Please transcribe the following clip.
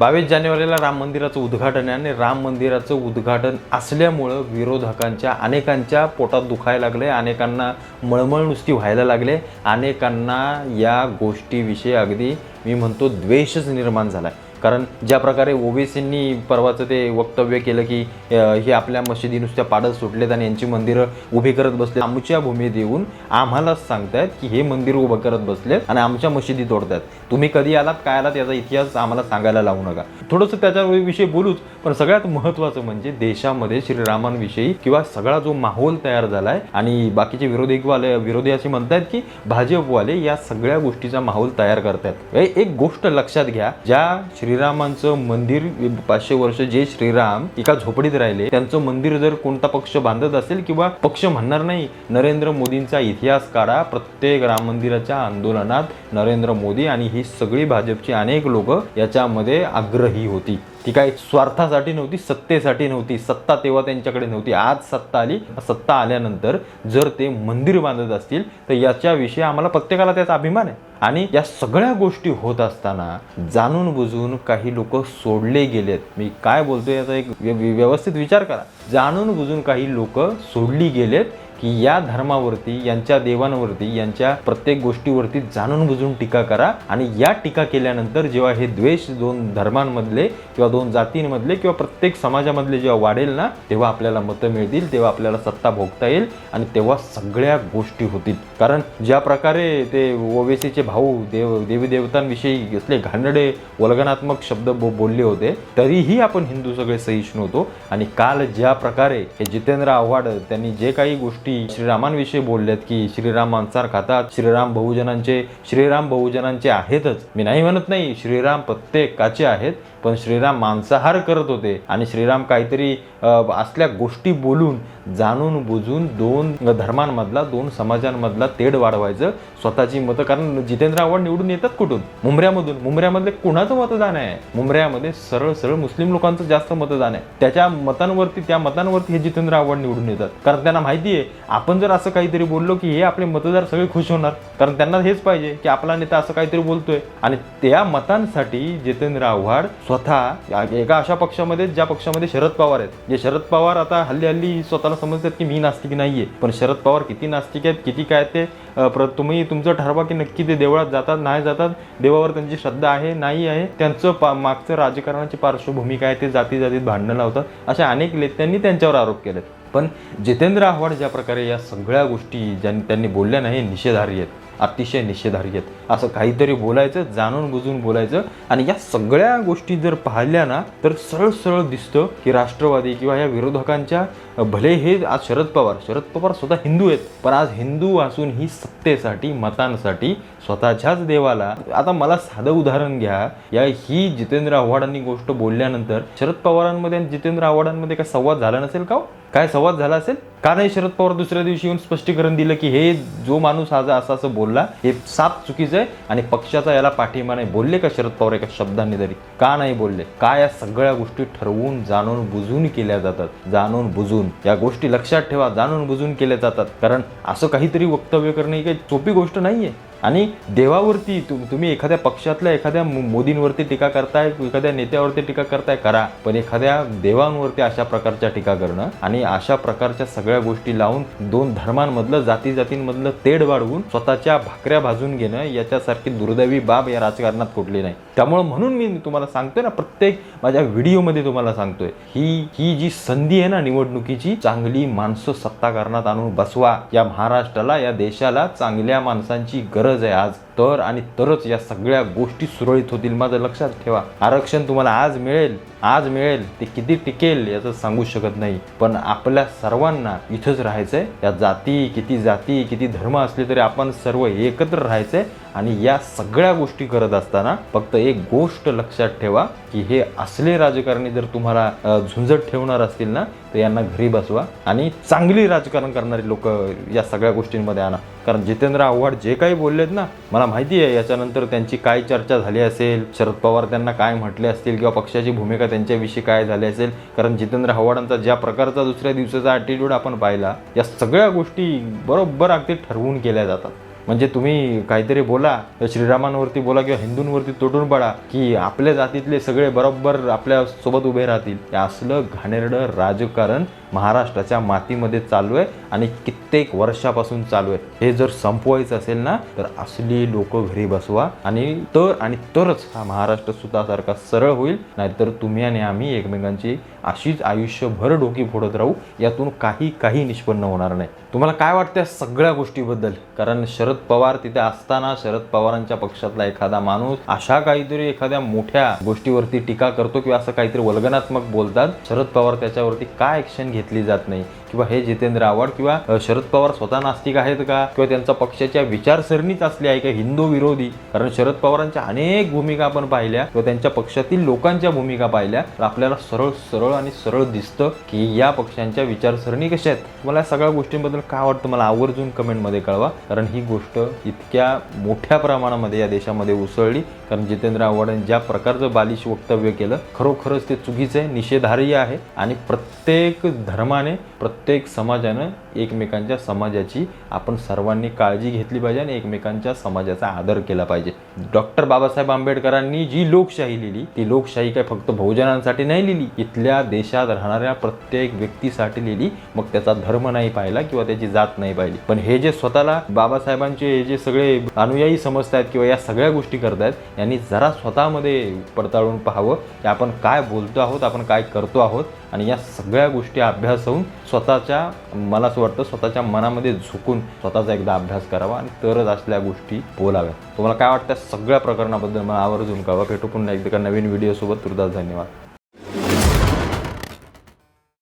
बावीस जानेवारीला राम मंदिराचं उद्घाटन आहे आणि राम मंदिराचं उद्घाटन असल्यामुळं विरोधकांच्या अनेकांच्या पोटात दुखायला लागले अनेकांना मळमळ नुसती व्हायला लागले अनेकांना या गोष्टीविषयी अगदी मी म्हणतो द्वेषच निर्माण झाला आहे कारण ज्या प्रकारे ओवेसींनी परवाचं ते वक्तव्य केलं की हे आपल्या मशिदी नुसत्या पाडत सुटलेत आणि यांची मंदिरं उभी करत बसले आमच्या भूमीत येऊन आम्हालाच सांगतायत की हे मंदिर उभं करत बसलेत आणि आमच्या मशिदी तोडतायत. तुम्ही कधी आलात काय आलात याचा इतिहास आम्हाला सांगायला लावू नका. थोडंसं त्याच्याविषयी बोलूच पण सगळ्यात महत्त्वाचं म्हणजे देशामध्ये श्रीरामांविषयी किंवा सगळा जो माहोल तयार झालाय आणि बाकीचे विरोधीवाले विरोधी असे म्हणतायत की भाजपवाले या सगळ्या गोष्टीचा माहोल तयार करतायत. एक गोष्ट लक्षात घ्या ज्या श्रीरामांचं मंदिर पाचशे वर्ष जे श्रीराम एका झोपडीत राहिले त्यांचं मंदिर जर कोणता पक्ष बांधत असेल किंवा पक्ष म्हणणार नाही नरेंद्र मोदींचा इतिहास काढा. प्रत्येक राम मंदिराच्या आंदोलनात नरेंद्र मोदी आणि ही सगळी भाजपची अनेक लोक याच्यामध्ये आग्रही होती. ती काही स्वार्थासाठी नव्हती सत्तेसाठी नव्हती सत्ता तेव्हा त्यांच्याकडे नव्हती. आज सत्ता आली. सत्ता आल्यानंतर जर ते मंदिर बांधत असतील तर याच्याविषयी आम्हाला प्रत्येकाला त्याचा अभिमान आहे. आणि या सगळ्या गोष्टी होत असताना जाणून बुजून काही लोक सोडले गेलेत. मी काय बोलतोय याचा एक व्य- व्यवस्थित विचार करा. जाणून बुजून काही लोक सोडली गेलेत. की या धर्मावरती यांच्या देवांवरती यांच्या प्रत्येक गोष्टीवरती जाणून बुजून टीका करा आणि या टीका केल्यानंतर जेव्हा हे द्वेष दोन धर्मांमधले किंवा दोन जातींमधले किंवा प्रत्येक समाजामधले जेव्हा वाढेल ना तेव्हा आपल्याला मतं मिळतील तेव्हा आपल्याला सत्ता भोगता येईल आणि तेव्हा सगळ्या गोष्टी होतील. कारण ज्या प्रकारे ते ओवेसीचे भाऊ देव देवी देवतांविषयी असले घाणडे वल्गनात्मक शब्द बो बोलले होते तरीही आपण हिंदू सगळे सहिष्णू होतो. आणि काल ज्या प्रकारे हे जितेंद्र आव्हाड त्यांनी जे काही गोष्टी श्रीरामांविषयी बोलल्यात की श्रीराम मांसार खातात. श्रीराम बहुजनांचे श्रीराम बहुजनांचे आहेतच. मी नाही म्हणत नाही श्रीराम प्रत्येकाचे आहेत पण श्रीराम मांसाहार करत होते आणि श्रीराम काहीतरी असल्या गोष्टी बोलून जाणून बुजून दोन धर्मांमधला दोन समाजांमधला तेढ वाढवायचं स्वतःची मतं. कारण जितेंद्र आव्हाड निवडून येतात कुठून? मुंबऱ्यामधून मुंबऱ्यामधले कुणाचं मतदान आहे? मुंबऱ्यामध्ये सरळ सरळ मुस्लिम लोकांचं जास्त मतदान आहे. त्याच्या मतांवरती त्या मतांवरती हे जितेंद्र आव्हाड निवडून येतात. कारण त्यांना माहिती आहे आपण जर असं काहीतरी बोललो की हे आपले मतदार सगळे खुश होणार. कारण त्यांना हेच पाहिजे की आपला नेता असं काहीतरी बोलतोय. आणि त्या मतांसाठी जितेंद्र आव्हाड स्वतः एका अशा पक्षामध्ये ज्या पक्षामध्ये शरद पवार आहेत. जे शरद पवार आता हल्ली हल्ली स्वतःला समजतात की मी नास्तिक नाहीये. पण शरद पवार किती नास्तिक आहेत किती काय ते प्र तुम्ही तुमचं ठरवा की नक्की ते देवळात जातात नाही जातात. देवावर त्यांची श्रद्धा आहे नाही आहे. त्यांचं पा मागचं राजकारणाची पार्श्वभूमी काय ते जाती जातीत भांडणं लावतात. अशा अनेक नेत्यांनी त्यांच्यावर आरोप केलेत. पण जितेंद्र आव्हाड ज्या प्रकारे या सगळ्या गोष्टी ज्यांनी त्यांनी बोलल्या नाही निषेधार्य आहेत अतिशय निषेधार्य आहेत असं काहीतरी बोलायचं जाणून बुजून बोलायचं आणि या सगळ्या गोष्टी जर पाहिल्या ना तर सरळ सरळ दिसतं की राष्ट्रवादी किंवा या विरोधकांच्या भले हे आज शरद पवार शरद पवार स्वतः हिंदू आहेत पण आज हिंदू असून ही सत्तेसाठी मतांसाठी स्वतःच्याच देवाला आता मला साधं उदाहरण घ्या या ही जितेंद्र आव्हाडांनी गोष्ट बोलल्यानंतर शरद पवारांमध्ये आणि जितेंद्र आव्हाडांमध्ये काय संवाद झाला नसेल का हो? काय संवाद संवाद झाला असेल का नाही शरद पवार दुसऱ्या दिवशी येऊन स्पष्टीकरण दिलं की हे जो माणूस आज असं असं बोलला हे साप चुकीचं आहे आणि पक्षाचा याला पाठिंबा नाही. बोलले का शरद पवार एका शब्दांनी तरी? का नाही बोलले? का या सगळ्या गोष्टी ठरवून जाणून बुजून केल्या जातात? जाणून बुजून. या गोष्टी लक्षात ठेवा जाणून बुजून केल्या जातात. कारण असं काहीतरी वक्तव्य करणे ही काही सोपी गोष्ट नाहीये. आणि देवावरती तुम तुम्ही एखाद्या पक्षातल्या एखाद्या मोदींवरती टीका करताय एखाद्या नेत्यावरती टीका करताय करा. पण एखाद्या देवांवरती अशा प्रकारच्या टीका करणं आणि अशा प्रकारच्या सगळ्या सगळ्या गोष्टी लावून दोन धर्मांमधलं जाती जातींमधलं तेढ वाढवून स्वतःच्या भाकऱ्या भाजून घेणं याच्यासारखी दुर्दैवी बाब या राजकारणात कुठली नाही. त्यामुळे म्हणून मी तुम्हाला सांगतोय ना प्रत्येक माझ्या व्हिडिओमध्ये तुम्हाला सांगतोय ही ही जी संधी आहे ना निवडणुकीची चांगली माणसं सत्ताकारणात आणून बसवा. या महाराष्ट्राला या देशाला चांगल्या माणसांची गरज आहे आज. तर आणि तरच या सगळ्या गोष्टी सुरळीत होतील. माझं लक्षात ठेवा. आरक्षण तुम्हाला आज मिळेल. आज मिळेल. ते किती टिकेल याचं सांगू शकत नाही. पण आपल्या सर्वांना इथंच राहायचंय. या जाती किती जाती किती धर्म असले तरी आपण सर्व एकत्र राहायचंय. आणि या सगळ्या गोष्टी करत असताना फक्त एक गोष्ट लक्षात ठेवा की हे असले राजकारणी जर तुम्हाला झुंजत ठेवणार असतील ना तर यांना घरी बसवा आणि चांगली राजकारण करणारी लोक या सगळ्या गोष्टींमध्ये आणा. कारण जितेंद्र आव्हाड जे काही बोललेत ना मला माहिती आहे याच्यानंतर त्यांची काय चर्चा झाली असेल शरद पवार त्यांना काय म्हटले असतील किंवा पक्षाची भूमिका त्यांच्याविषयी काय झाली असेल कारण जितेंद्र आव्हाडांचा ज्या प्रकारचा दुसऱ्या दिवसाचा ॲटिट्यूड आपण पाहिला या सगळ्या गोष्टी बरोबर अगदी ठरवून केल्या जातात. म्हणजे तुम्ही काहीतरी बोला तर श्रीरामांवरती बोला किंवा हिंदूंवरती तोडून पडा की आपल्या जातीतले सगळे बरोबर आपल्यासोबत उभे राहतील. असलं घाणेरडं राजकारण महाराष्ट्राच्या मातीमध्ये चालू आहे आणि कित्येक वर्षापासून चालू आहे. हे जर संपवायचं असेल ना तर असली लोक घरी बसवा आणि तर आणि तरच हा महाराष्ट्र सुद्धासारखा सरळ होईल. नाहीतर तुम्ही आणि आम्ही एकमेकांची अशीच आयुष्यभर डोकी फोडत राहू. यातून काही काही निष्पन्न होणार नाही. तुम्हाला काय वाटतं सगळ्या गोष्टीबद्दल? कारण शरद पवार तिथे असताना शरद पवारांच्या पक्षातला एखादा माणूस अशा काहीतरी एखाद्या मोठ्या गोष्टीवरती टीका करतो किंवा असं काहीतरी वल्गनात्मक बोलतात. शरद पवार त्याच्यावरती काय ॲक्शन घे घेतली जात नाही. किंवा हे जितेंद्र आव्हाड किंवा शरद पवार स्वतः नास्तिक आहेत का? किंवा त्यांचा पक्षाच्या विचारसरणीच असली आहे का हिंदू विरोधी? कारण शरद पवारांच्या अनेक भूमिका आपण पाहिल्या किंवा त्यांच्या पक्षातील लोकांच्या भूमिका पाहिल्या. तर आपल्याला सरळ सरळ आणि सरळ दिसतं की या पक्षांच्या विचारसरणी कशा आहेत? मला या सगळ्या गोष्टींबद्दल काय वाटतं? मला आवर्जून कमेंटमध्ये कळवा. कारण ही गोष्ट इतक्या मोठ्या प्रमाणामध्ये या देशामध्ये उसळली. कारण जितेंद्र आव्हाडांनी ज्या प्रकारचं बालिश वक्तव्य केलं खरोखरच ते चुकीचं आहे निषेधार्ह आहे. आणि प्रत्येक धर्माने प्रत्येक समाजानं एकमेकांच्या समाजाची आपण सर्वांनी काळजी घेतली पाहिजे आणि एकमेकांच्या समाजाचा आदर केला पाहिजे. डॉक्टर बाबासाहेब आंबेडकरांनी जी लोकशाही लिहिली ती लोकशाही काय फक्त बहुजनांसाठी नाही लिहिली. इथल्या देशात राहणाऱ्या प्रत्येक व्यक्तीसाठी लिहिली. मग त्याचा धर्म नाही पाहिला किंवा त्याची जात नाही पाहिली. पण हे जे स्वतःला बाबासाहेबांचे हे जे सगळे अनुयायी समजतायत किंवा या सगळ्या गोष्टी करतायत यांनी जरा स्वतःमध्ये पडताळून पाहावं की आपण काय बोलतो आहोत आपण काय करतो आहोत आणि या सगळ्या गोष्टी अभ्यास होऊन स्वतःच्या मला असं वाटतं स्वतःच्या मनामध्ये झुकून स्वतःचा एकदा अभ्यास करावा आणि तरच असल्या गोष्टी बोलाव्या तुम्हाला काय वाटतं सगळ्या प्रकरणाबद्दल मला आवर्जून कळवा. भेटू पुन्हा एकदा नवीन व्हिडिओसोबत तुर्तास धन्यवाद.